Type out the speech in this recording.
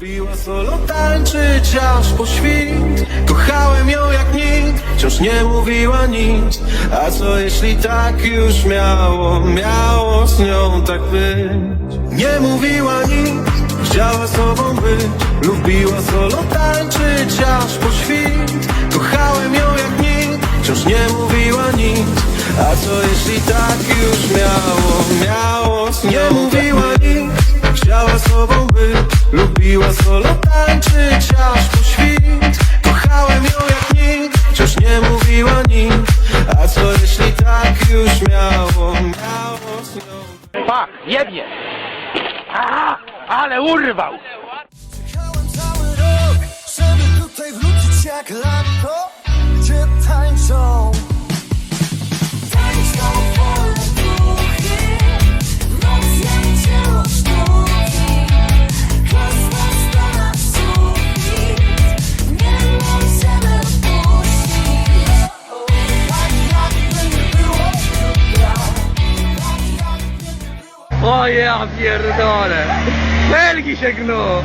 Lubiła solo tańczyć aż po świt. Kochałem ją jak nikt, wciąż nie mówiła nic. A co jeśli tak już miało, miało z nią tak być? Nie mówiła nic, chciała sobą być. Lubiła solo tańczyć aż po świt. Kochałem ją jak nikt, wciąż nie mówiła nic. A co jeśli tak już miało, miało z nią Nie mówiła Lubiła solo tańczyć aż po świt Kochałem ją jak nikt, wciąż nie mówiła nic A co jeśli tak już miało, miało z nią Pach, jebnie! Aha, ale urwał! Czekałem cały rok, żeby tutaj wrócić jak lato, gdzie. Tańczą O ja pierdolę! Felgi się gną!